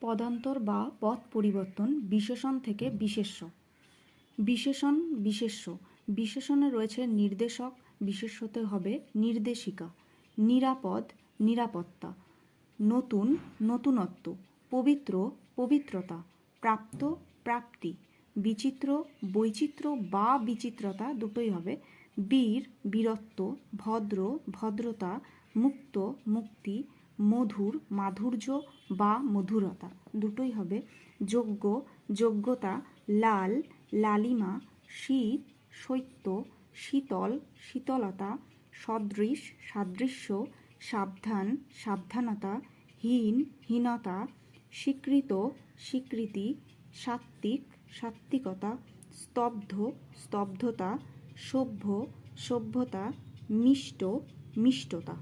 পদান্তর বা পথ পরিবর্তন বিশেষণ থেকে বিশেষ্য। বিশেষণ বিশেষ্য। বিশেষণে রয়েছে নির্দেশক, বিশেষ্যতে হবে নির্দেশিকা। নিরাপদ, নিরাপত্তা। নতুন, নতুনত্ব। পবিত্র, পবিত্রতা। প্রাপ্ত, প্রাপ্তি। বিচিত্র বৈচিত্র্য বা বিচিত্রতা দুটোই হবে। বীর, বীরত্ব, ভদ্র, ভদ্রতা, মুক্ত, মুক্তি মধুর, মাধুর্য বা মধুরতা। দুটোই হবে যোগ্য যোগ্যতা লাল, লালিমা, শীত, শৈত্য, শীতল, শীতলতা, সদৃশ, সাদৃশ্য, সাবধান, সাবধানতা, হীন, হীনতা, স্বীকৃত, স্বীকৃতি, সাত্ত্বিক, সাত্ত্বিকতা, স্তব্ধ, স্তব্ধতা, সভ্য, সভ্যতা, মিষ্ট, মিষ্টতা।